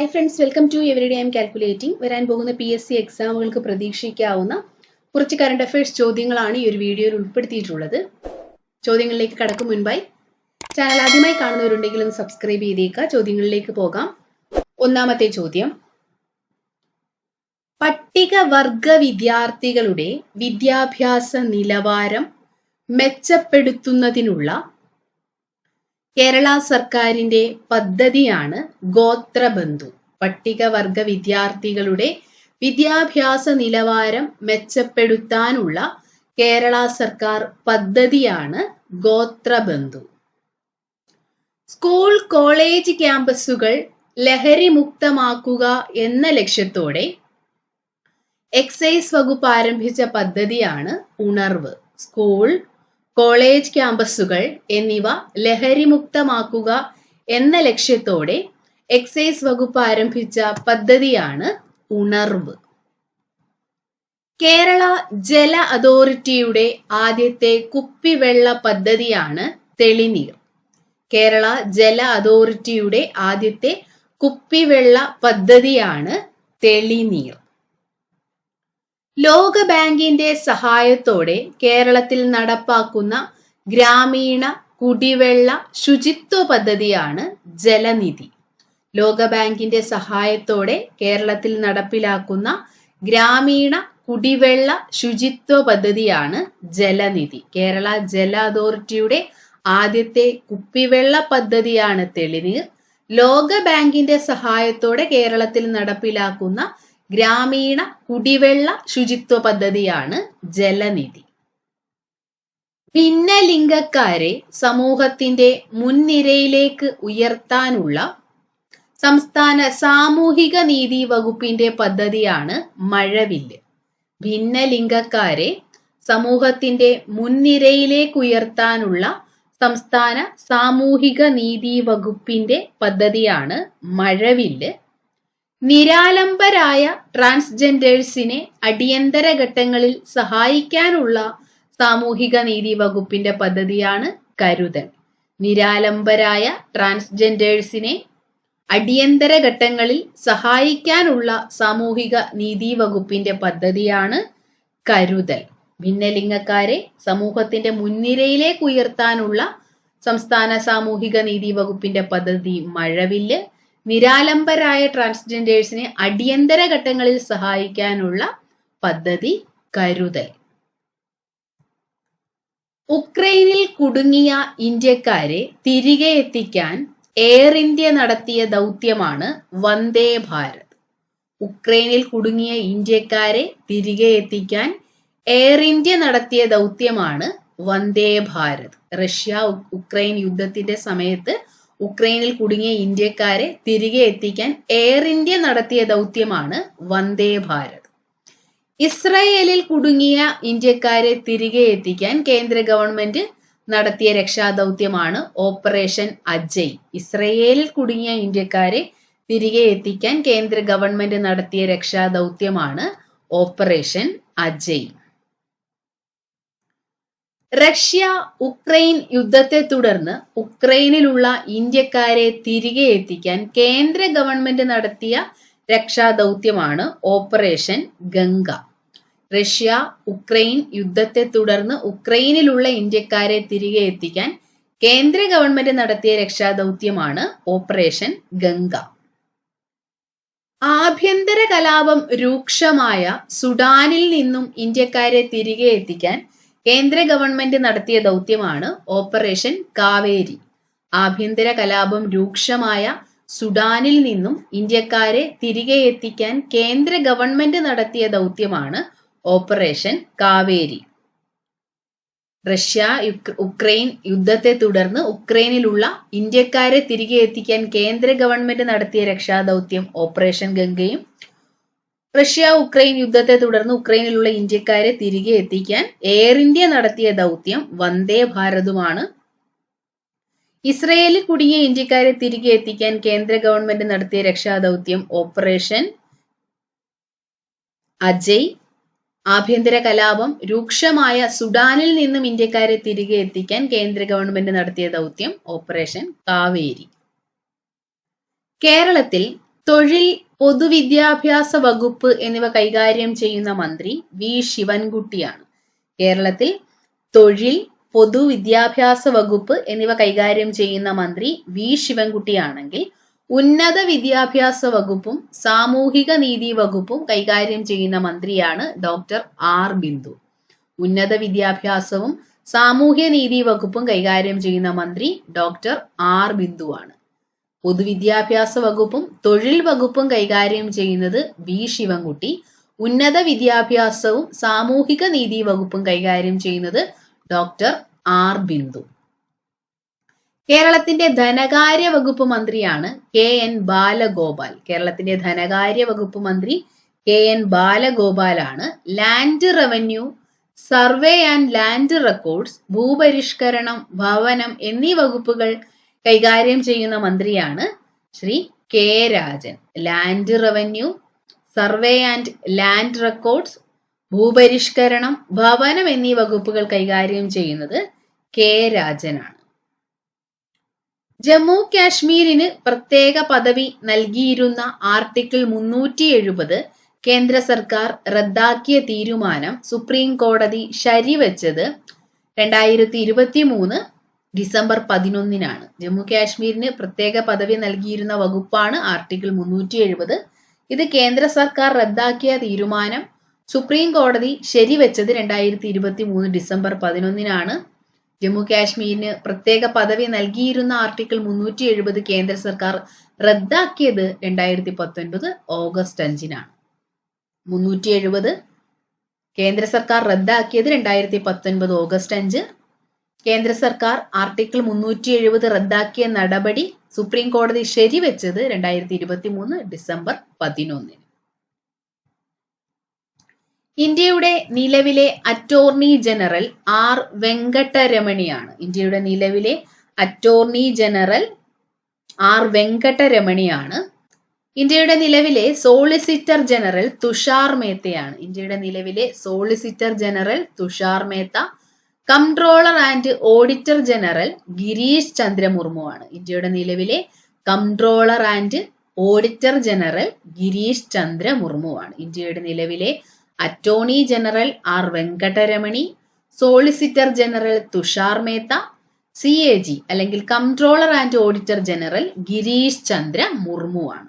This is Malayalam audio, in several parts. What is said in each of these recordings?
Hi friends welcome to every day M calculating വരാൻ പോകുന്ന പി എസ് സി എക്സാമുകൾക്ക് പ്രതീക്ഷിക്കാവുന്ന കുറച്ച് കറണ്ട് അഫയേഴ്സ് ചോദ്യങ്ങളാണ് ഈ ഒരു വീഡിയോയിൽ ഉൾപ്പെടുത്തിയിട്ടുള്ളത്. ചോദ്യങ്ങളിലേക്ക് കടക്കും മുൻപായി. ചാനൽ ആദ്യമായി കാണുന്നവരുണ്ടെങ്കിൽ ഒന്ന് സബ്സ്ക്രൈബ് ചെയ്തേക്കുക. ചോദ്യങ്ങളിലേക്ക് പോകാം. ഒന്നാമത്തെ ചോദ്യം. പട്ടിക പട്ടികവർഗ വിദ്യാർത്ഥികളുടെ വിദ്യാഭ്യാസ നിലവാരം മെച്ചപ്പെടുത്തുന്നതിനുള്ള കേരള സർക്കാരിന്റെ പദ്ധതിയാണ് ഗോത്രബന്ധു. പട്ടികവർഗ വിദ്യാർത്ഥികളുടെ വിദ്യാഭ്യാസ നിലവാരം മെച്ചപ്പെടുത്താനുള്ള കേരള സർക്കാർ പദ്ധതിയാണ് ഗോത്രബന്ധു. സ്കൂൾ കോളേജ് ക്യാമ്പസുകൾ ലഹരി മുക്തമാക്കുക എന്ന ലക്ഷ്യത്തോടെ എക്സൈസ് വകുപ്പ് ആരംഭിച്ച പദ്ധതിയാണ് ഉണർവ്. സ്കൂൾ കോളേജ് ക്യാമ്പസുകൾ എന്നിവ ലഹരിമുക്തമാക്കുക എന്ന ലക്ഷ്യത്തോടെ എക്സൈസ് വകുപ്പ് ആരംഭിച്ച പദ്ധതിയാണ് ഉണർവ്. കേരള ജല അതോറിറ്റിയുടെ ആദ്യത്തെ കുപ്പിവെള്ള പദ്ധതിയാണ് തെളിനീർ. കേരള ജല അതോറിറ്റിയുടെ ആദ്യത്തെ കുപ്പിവെള്ള പദ്ധതിയാണ് തെളിനീർ. ലോക ബാങ്കിന്റെ സഹായത്തോടെ കേരളത്തിൽ നടപ്പാക്കുന്ന ഗ്രാമീണ കുടിവെള്ള ശുചിത്വ പദ്ധതിയാണ് ജലനിധി. ലോക ബാങ്കിന്റെ സഹായത്തോടെ കേരളത്തിൽ നടപ്പിലാക്കുന്ന ഗ്രാമീണ കുടിവെള്ള ശുചിത്വ പദ്ധതിയാണ് ജലനിധി. കേരള ജല അതോറിറ്റിയുടെ ആദ്യത്തെ കുപ്പിവെള്ള പദ്ധതിയാണ് തെളിനീർ. ലോക ബാങ്കിന്റെ സഹായത്തോടെ കേരളത്തിൽ നടപ്പിലാക്കുന്ന ഗ്രാമീണ കുടിവെള്ള ശുചിത്വ പദ്ധതിയാണ് ജലനിധി. ഭിന്നലിംഗക്കാരെ സമൂഹത്തിന്റെ മുൻനിരയിലേക്ക് ഉയർത്താനുള്ള സംസ്ഥാന സാമൂഹിക നീതി വകുപ്പിന്റെ പദ്ധതിയാണ് മഴവില്ല്. ഭിന്നലിംഗക്കാരെ സമൂഹത്തിന്റെ മുൻനിരയിലേക്ക് ഉയർത്താനുള്ള സംസ്ഥാന സാമൂഹിക നീതി വകുപ്പിന്റെ പദ്ധതിയാണ് മഴവില്ല്. നിരാലംബരായ ട്രാൻസ്ജെൻഡേഴ്സിനെ അടിയന്തര ഘട്ടങ്ങളിൽ സഹായിക്കാനുള്ള സാമൂഹിക നീതി വകുപ്പിന്റെ പദ്ധതിയാണ് കരുതൽ. നിരാലംബരായ ട്രാൻസ്ജെൻഡേഴ്സിനെ അടിയന്തര ഘട്ടങ്ങളിൽ സഹായിക്കാനുള്ള സാമൂഹിക നീതി വകുപ്പിന്റെ പദ്ധതിയാണ് കരുതൽ. ഭിന്നലിംഗക്കാരെ സമൂഹത്തിന്റെ മുൻനിരയിലേക്ക് ഉയർത്താനുള്ള സംസ്ഥാന സാമൂഹിക നീതി വകുപ്പിന്റെ പദ്ധതി മഴവില്ല് നിരാലംബരായ ട്രാൻസ്ജെൻഡേഴ്സിനെ അടിയന്തര ഘട്ടങ്ങളിൽ സഹായിക്കാനുള്ള പദ്ധതി കരുതൽ. ഉക്രൈനിൽ കുടുങ്ങിയ ഇന്ത്യക്കാരെ തിരികെ എത്തിക്കാൻ എയർ ഇന്ത്യ നടത്തിയ ദൗത്യമാണ് വന്ദേ ഭാരത്. ഉക്രൈനിൽ കുടുങ്ങിയ ഇന്ത്യക്കാരെ തിരികെ എത്തിക്കാൻ എയർ ഇന്ത്യ നടത്തിയ ദൗത്യമാണ് വന്ദേ ഭാരത്. റഷ്യ ഉക്രൈൻ യുദ്ധത്തിന്റെ സമയത്ത് ഉക്രൈനിൽ കുടുങ്ങിയ ഇന്ത്യക്കാരെ തിരികെ എത്തിക്കാൻ എയർ ഇന്ത്യ നടത്തിയ ദൗത്യമാണ് വന്ദേ ഭാരത്. ഇസ്രയേലിൽ കുടുങ്ങിയ ഇന്ത്യക്കാരെ തിരികെ എത്തിക്കാൻ കേന്ദ്ര ഗവൺമെന്റ് നടത്തിയ രക്ഷാദൗത്യമാണ് ഓപ്പറേഷൻ അജയ്. ഇസ്രയേലിൽ കുടുങ്ങിയ ഇന്ത്യക്കാരെ തിരികെ എത്തിക്കാൻ കേന്ദ്ര ഗവൺമെന്റ് നടത്തിയ രക്ഷാദൗത്യമാണ് ഓപ്പറേഷൻ അജയ്. റഷ്യ ഉക്രൈൻ യുദ്ധത്തെ തുടർന്ന് ഉക്രൈനിലുള്ള ഇന്ത്യക്കാരെ തിരികെ എത്തിക്കാൻ കേന്ദ്ര ഗവൺമെന്റ് നടത്തിയ രക്ഷാദൗത്യമാണ് ഓപ്പറേഷൻ ഗംഗ. റഷ്യ ഉക്രൈൻ യുദ്ധത്തെ തുടർന്ന് ഉക്രൈനിലുള്ള ഇന്ത്യക്കാരെ തിരികെ എത്തിക്കാൻ കേന്ദ്ര ഗവൺമെന്റ് നടത്തിയ രക്ഷാദൗത്യമാണ് ഓപ്പറേഷൻ ഗംഗ. ആഭ്യന്തര കലാപം രൂക്ഷമായ സുഡാനിൽ നിന്നും ഇന്ത്യക്കാരെ തിരികെ എത്തിക്കാൻ കേന്ദ്ര ഗവൺമെന്റ് നടത്തിയ ദൗത്യമാണ് ഓപ്പറേഷൻ കാവേരി. ആഭ്യന്തര കലാപം രൂക്ഷമായ സുഡാനിൽ നിന്നും ഇന്ത്യക്കാരെ തിരികെ എത്തിക്കാൻ കേന്ദ്ര ഗവൺമെന്റ് നടത്തിയ ദൗത്യമാണ് ഓപ്പറേഷൻ കാവേരി. റഷ്യ ഉക്രൈൻ യുദ്ധത്തെ തുടർന്ന് ഉക്രൈനിലുള്ള ഇന്ത്യക്കാരെ തിരികെ എത്തിക്കാൻ കേന്ദ്ര ഗവൺമെന്റ് നടത്തിയ രക്ഷാദൗത്യം ഓപ്പറേഷൻ ഗംഗയും റഷ്യ ഉക്രൈൻ യുദ്ധത്തെ തുടർന്ന് ഉക്രൈനിലുള്ള ഇന്ത്യക്കാരെ തിരികെ എത്തിക്കാൻ എയർ ഇന്ത്യ നടത്തിയ ദൗത്യം വന്ദേ ഭാരതുമാണ്. ഇസ്രയേലിൽ കുടുങ്ങിയ ഇന്ത്യക്കാരെ തിരികെ എത്തിക്കാൻ കേന്ദ്ര ഗവൺമെന്റ് നടത്തിയ രക്ഷാദൗത്യം ഓപ്പറേഷൻ അജയ്. ആഭ്യന്തര കലാപം രൂക്ഷമായ സുഡാനിൽ നിന്നും ഇന്ത്യക്കാരെ തിരികെ എത്തിക്കാൻ കേന്ദ്ര ഗവൺമെന്റ് നടത്തിയ ദൗത്യം ഓപ്പറേഷൻ കാവേരി. കേരളത്തിൽ തൊഴിൽ പൊതുവിദ്യാഭ്യാസ വകുപ്പ് എന്നിവ കൈകാര്യം ചെയ്യുന്ന മന്ത്രി വി. ശിവൻകുട്ടിയാണ്. കേരളത്തിൽ തൊഴിൽ പൊതുവിദ്യാഭ്യാസ വകുപ്പ് എന്നിവ കൈകാര്യം ചെയ്യുന്ന മന്ത്രി വി. ശിവൻകുട്ടിയാണെങ്കിൽ ഉന്നത വിദ്യാഭ്യാസ വകുപ്പും സാമൂഹിക നീതി വകുപ്പും കൈകാര്യം ചെയ്യുന്ന മന്ത്രിയാണ് ഡോക്ടർ ആർ. ബിന്ദു. ഉന്നത വിദ്യാഭ്യാസവും സാമൂഹ്യ നീതി വകുപ്പും കൈകാര്യം ചെയ്യുന്ന മന്ത്രി ഡോക്ടർ ആർ. ബിന്ദുവാണ്. പൊതുവിദ്യാഭ്യാസ വകുപ്പും തൊഴിൽ വകുപ്പും കൈകാര്യം ചെയ്യുന്നത് വി. ശിവൻകുട്ടി. ഉന്നത വിദ്യാഭ്യാസവും സാമൂഹിക നീതി വകുപ്പും കൈകാര്യം ചെയ്യുന്നത് ഡോക്ടർ ആർ. ബിന്ദു. കേരളത്തിന്റെ ധനകാര്യ വകുപ്പ് മന്ത്രിയാണ് കെ. എൻ. ബാലഗോപാൽ. കേരളത്തിന്റെ ധനകാര്യ വകുപ്പ് മന്ത്രി K. N. ബാലഗോപാലാണ് land revenue survey and land records ഭൂപരിഷ്കരണം ഭവനം എന്നീ വകുപ്പുകൾ കൈകാര്യം ചെയ്യുന്ന മന്ത്രിയാണ് Shri K Rajan. Land revenue survey and land records ഭൂപരിഷ്കരണം ഭവനം എന്നീ വകുപ്പുകൾ കൈകാര്യം ചെയ്യുന്നത് കെ രാജനാണ്. ജമ്മു കാശ്മീരിന് പ്രത്യേക പദവി നൽകിയിരുന്ന ആർട്ടിക്കിൾ മുന്നൂറ്റി എഴുപത് കേന്ദ്ര സർക്കാർ റദ്ദാക്കിയ തീരുമാനം സുപ്രീം കോടതി ശരിവെച്ചത് രണ്ടായിരത്തി ഇരുപത്തി മൂന്ന് ഡിസംബർ പതിനൊന്നിനാണ്. ജമ്മു കാശ്മീരിന് പ്രത്യേക പദവി നൽകിയിരുന്ന വകുപ്പാണ് ആർട്ടിക്കിൾ മുന്നൂറ്റി എഴുപത് ഇത് കേന്ദ്ര സർക്കാർ റദ്ദാക്കിയ തീരുമാനം സുപ്രീം കോടതി ശരിവെച്ചത് രണ്ടായിരത്തി ഇരുപത്തി മൂന്ന് ഡിസംബർ പതിനൊന്നിനാണ്. ജമ്മു കാശ്മീരിന് പ്രത്യേക പദവി നൽകിയിരുന്ന ആർട്ടിക്കിൾ മുന്നൂറ്റി എഴുപത് കേന്ദ്ര സർക്കാർ റദ്ദാക്കിയത് രണ്ടായിരത്തി പത്തൊൻപത് ഓഗസ്റ്റ് അഞ്ചിനാണ്. മുന്നൂറ്റി എഴുപത് കേന്ദ്ര സർക്കാർ റദ്ദാക്കിയത് രണ്ടായിരത്തി പത്തൊൻപത് ഓഗസ്റ്റ് അഞ്ച്. കേന്ദ്ര സർക്കാർ ആർട്ടിക്കിൾ മുന്നൂറ്റി എഴുപത് റദ്ദാക്കിയ നടപടി സുപ്രീം കോടതി ശരിവെച്ചത് രണ്ടായിരത്തി ഇരുപത്തി മൂന്ന് ഡിസംബർ പതിനൊന്നിന്. ഇന്ത്യയുടെ നിലവിലെ അറ്റോർണി ജനറൽ ആർ വെങ്കട്ടരമണിയാണ്. ഇന്ത്യയുടെ നിലവിലെ അറ്റോർണി ജനറൽ ആർ വെങ്കട്ടരമണിയാണ്. ഇന്ത്യയുടെ നിലവിലെ സോളിസിറ്റർ ജനറൽ തുഷാർ മേത്തയാണ്. ഇന്ത്യയുടെ നിലവിലെ solicitor general Tushar Mehta comptroller and auditor general Girish Chandra മുർമുവാണ് ഇന്ത്യയുടെ നിലവിലെ comptroller and auditor general Girish Chandra മുർമുവാണ് ഇന്ത്യയുടെ നിലവിലെ attorney general R Venkataramani solicitor general Tushar Mehta C A G അല്ലെങ്കിൽ comptroller and auditor general Girish Chandra മുർമുവാണ്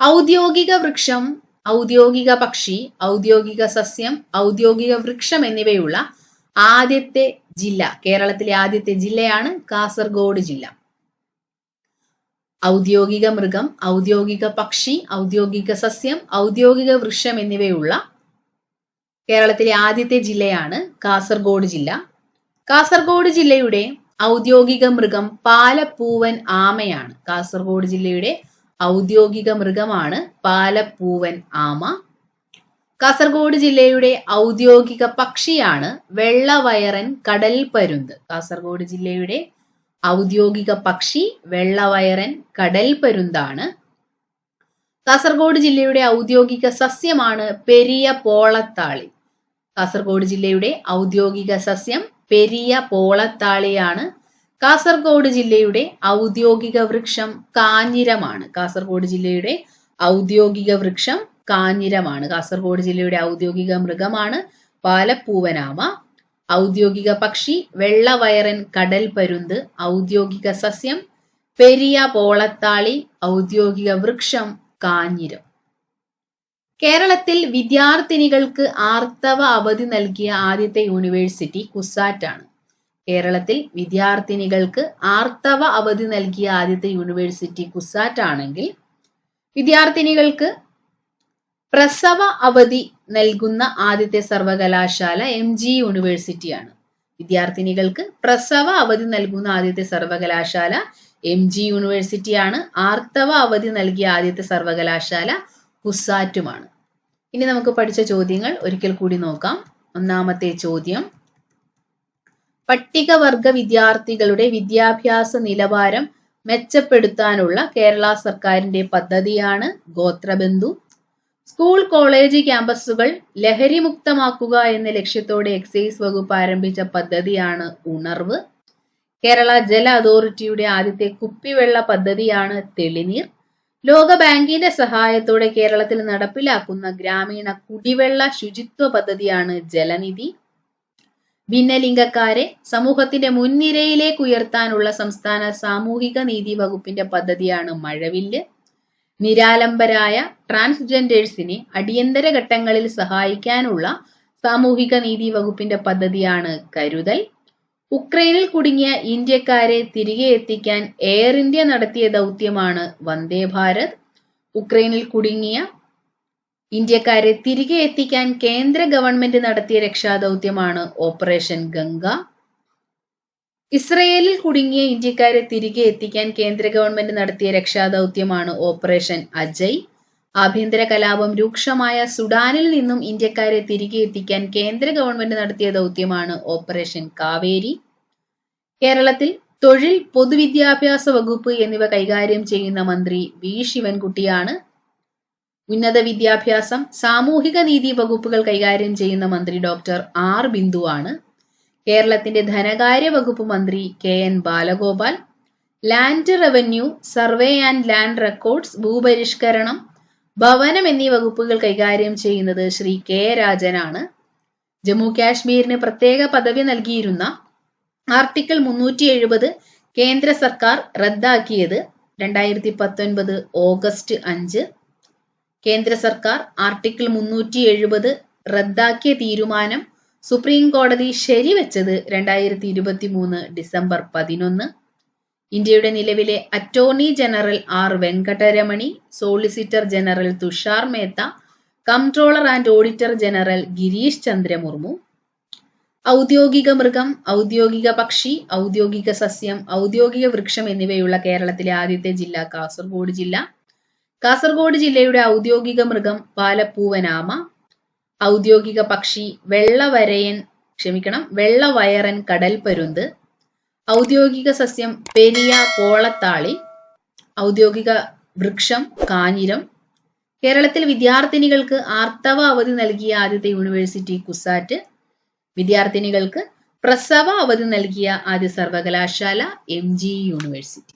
ഔദ്യോഗിക വൃക്ഷം ഔദ്യോഗിക പക്ഷി ഔദ്യോഗിക സസ്യം ഔദ്യോഗിക വൃക്ഷം എന്നിവയുള്ള ആദ്യത്തെ ജില്ല കേരളത്തിലെ ആദ്യത്തെ ജില്ലയാണ് കാസർഗോഡ് ജില്ല. ഔദ്യോഗിക മൃഗം ഔദ്യോഗിക പക്ഷി ഔദ്യോഗിക സസ്യം ഔദ്യോഗിക വൃക്ഷം എന്നിവയുള്ള കേരളത്തിലെ ആദ്യത്തെ ജില്ലയാണ് കാസർഗോഡ് ജില്ല. കാസർഗോഡ് ജില്ലയുടെ ഔദ്യോഗിക മൃഗം പാലപ്പൂവൻ ആമയാണ്. കാസർഗോഡ് ജില്ലയുടെ ഔദ്യോഗിക മൃഗമാണ് പാലപ്പൂവൻ ആമ. കാസർഗോഡ് ജില്ലയുടെ ഔദ്യോഗിക പക്ഷിയാണ് വെള്ളവയറൻ കടൽ പരുന്ത് കാസർഗോഡ് ജില്ലയുടെ ഔദ്യോഗിക പക്ഷി വെള്ളവയറൻ കടൽ പരുന്താണ് കാസർഗോഡ് ജില്ലയുടെ ഔദ്യോഗിക സസ്യമാണ് പെരിയ പോളത്താളി. കാസർഗോഡ് ജില്ലയുടെ ഔദ്യോഗിക സസ്യം പെരിയ പോളത്താളിയാണ്. കാസർഗോഡ് ജില്ലയുടെ ഔദ്യോഗിക വൃക്ഷം കാഞ്ഞിരമാണ്. കാസർഗോഡ് ജില്ലയുടെ ഔദ്യോഗിക വൃക്ഷം കാഞ്ഞിരമാണ്. കാസർഗോഡ് ജില്ലയുടെ ഔദ്യോഗിക മൃഗമാണ് പാലപ്പൂവനാമ. ഔദ്യോഗിക പക്ഷി വെള്ളവയറൻ കടൽ പരുന്ത് ഔദ്യോഗിക സസ്യം പെരിയ പോളത്താളി. ഔദ്യോഗിക വൃക്ഷം കാഞ്ഞിരം. കേരളത്തിൽ വിദ്യാർത്ഥിനികൾക്ക് ആർത്തവ അവധി നൽകിയ ആദ്യത്തെ യൂണിവേഴ്സിറ്റി കുസാറ്റാണ്. കേരളത്തിൽ വിദ്യാർത്ഥിനികൾക്ക് ആർത്തവ അവധി നൽകിയ ആദ്യത്തെ യൂണിവേഴ്സിറ്റി കുസാറ്റ് ആണെങ്കിൽ വിദ്യാർത്ഥിനികൾക്ക് പ്രസവ അവധി നൽകുന്ന ആദ്യത്തെ സർവകലാശാല എം ജി യൂണിവേഴ്സിറ്റിയാണ് വിദ്യാർത്ഥിനികൾക്ക് പ്രസവ അവധി നൽകുന്ന ആദ്യത്തെ സർവകലാശാല എം ജി യൂണിവേഴ്സിറ്റിയാണ് ആർത്തവ അവധി നൽകിയ ആദ്യത്തെ സർവകലാശാല കുസാറ്റുമാണ്. ഇനി നമുക്ക് പഠിച്ച ചോദ്യങ്ങൾ ഒരിക്കൽ കൂടി നോക്കാം. ഒന്നാമത്തെ ചോദ്യം പട്ടികവർഗ വിദ്യാർത്ഥികളുടെ വിദ്യാഭ്യാസ നിലവാരം മെച്ചപ്പെടുത്താനുള്ള കേരള സർക്കാരിന്റെ പദ്ധതിയാണ് ഗോത്രബന്ധു. സ്കൂൾ കോളേജ് ക്യാമ്പസുകൾ ലഹരിമുക്തമാക്കുക എന്ന ലക്ഷ്യത്തോടെ എക്സൈസ് വകുപ്പ് ആരംഭിച്ച പദ്ധതിയാണ് ഉണർവ്. കേരള ജല അതോറിറ്റിയുടെ ആദ്യത്തെ കുപ്പിവെള്ള പദ്ധതിയാണ് തെളിനീർ. ലോക ബാങ്കിന്റെ സഹായത്തോടെ കേരളത്തിൽ നടപ്പിലാക്കുന്ന ഗ്രാമീണ കുടിവെള്ള ശുചിത്വ പദ്ധതിയാണ് ജലനിധി. ഭിന്നലിംഗക്കാരെ സമൂഹത്തിന്റെ മുൻനിരയിലേക്ക് ഉയർത്താനുള്ള സംസ്ഥാന സാമൂഹിക നീതി വകുപ്പിന്റെ പദ്ധതിയാണ് മഴവില്ല്. നിരാലംബരായ ട്രാൻസ്ജെൻഡേഴ്സിനെ അടിയന്തര ഘട്ടങ്ങളിൽ സഹായിക്കാനുള്ള സാമൂഹിക നീതി വകുപ്പിന്റെ പദ്ധതിയാണ് കരുതൽ. ഉക്രൈനിൽ കുടുങ്ങിയ ഇന്ത്യക്കാരെ തിരികെ എത്തിക്കാൻ എയർ ഇന്ത്യ നടത്തിയ ദൗത്യമാണ് വന്ദേ ഭാരത്. ഉക്രൈനിൽ കുടുങ്ങിയ ഇന്ത്യക്കാരെ തിരികെ എത്തിക്കാൻ കേന്ദ്ര ഗവൺമെന്റ് നടത്തിയ രക്ഷാദൗത്യമാണ് ഓപ്പറേഷൻ ഗംഗ. ഇസ്രയേലിൽ കുടുങ്ങിയ ഇന്ത്യക്കാരെ തിരികെ എത്തിക്കാൻ കേന്ദ്ര ഗവൺമെന്റ് നടത്തിയ രക്ഷാദൗത്യമാണ് ഓപ്പറേഷൻ അജയ്. ആഭ്യന്തര കലാപം രൂക്ഷമായ സുഡാനിൽ നിന്നും ഇന്ത്യക്കാരെ തിരികെ എത്തിക്കാൻ കേന്ദ്ര ഗവൺമെന്റ് നടത്തിയ ദൗത്യമാണ് ഓപ്പറേഷൻ കാവേരി. കേരളത്തിൽ തൊഴിൽ പൊതുവിദ്യാഭ്യാസ വകുപ്പ് എന്നിവ കൈകാര്യം ചെയ്യുന്ന മന്ത്രി വി. ശിവൻകുട്ടിയാണ് ഉന്നത വിദ്യാഭ്യാസം സാമൂഹിക നീതി വകുപ്പുകൾ കൈകാര്യം ചെയ്യുന്ന മന്ത്രി ഡോക്ടർ ആർ ബിന്ദുവാണ് കേരളത്തിന്റെ ധനകാര്യ വകുപ്പ് മന്ത്രി K N Balagopal land revenue survey and land records ഭൂപരിഷ്കരണം ഭവനം എന്നീ വകുപ്പുകൾ കൈകാര്യം ചെയ്യുന്നത് ശ്രീ കെ രാജനാണ് ജമ്മു കാശ്മീരിന് പ്രത്യേക പദവി നൽകിയിരുന്ന ആർട്ടിക്കിൾ മുന്നൂറ്റി എഴുപത് കേന്ദ്ര സർക്കാർ റദ്ദാക്കിയത് രണ്ടായിരത്തി പത്തൊൻപത് ഓഗസ്റ്റ് അഞ്ച്. കേന്ദ്ര സർക്കാർ ആർട്ടിക്കിൾ മുന്നൂറ്റി എഴുപത് റദ്ദാക്കിയ തീരുമാനം സുപ്രീം കോടതി ശരിവെച്ചത് രണ്ടായിരത്തി ഇരുപത്തി മൂന്ന് ഡിസംബർ പതിനൊന്ന്. ഇന്ത്യയുടെ നിലവിലെ attorney general R Venkataramani solicitor general Tushar Mehta comptroller and auditor general Girish Chandra Murmu ഔദ്യോഗിക മൃഗം ഔദ്യോഗിക പക്ഷി ഔദ്യോഗിക സസ്യം ഔദ്യോഗിക വൃക്ഷം എന്നിവയുള്ള കേരളത്തിലെ ആദ്യത്തെ ജില്ല കാസർഗോഡ് ജില്ല. കാസർഗോഡ് ജില്ലയുടെ ഔദ്യോഗിക മൃഗം പാലപ്പൂവനാമ. ഔദ്യോഗിക പക്ഷി വെള്ളവരയൻ ക്ഷമിക്കണം വെള്ളവയറൻ കടൽപ്പരുന്ത് ഔദ്യോഗിക സസ്യം പെരിയ പോളത്താളി. ഔദ്യോഗിക വൃക്ഷം കാഞ്ഞിരം. കേരളത്തിൽ വിദ്യാർത്ഥിനികൾക്ക് ആർത്തവ അവധി നൽകിയ ആദ്യത്തെ യൂണിവേഴ്സിറ്റി കുസാറ്റ്. വിദ്യാർത്ഥിനികൾക്ക് പ്രസവ അവധി നൽകിയ ആദ്യ സർവകലാശാല എം ജി യൂണിവേഴ്സിറ്റി.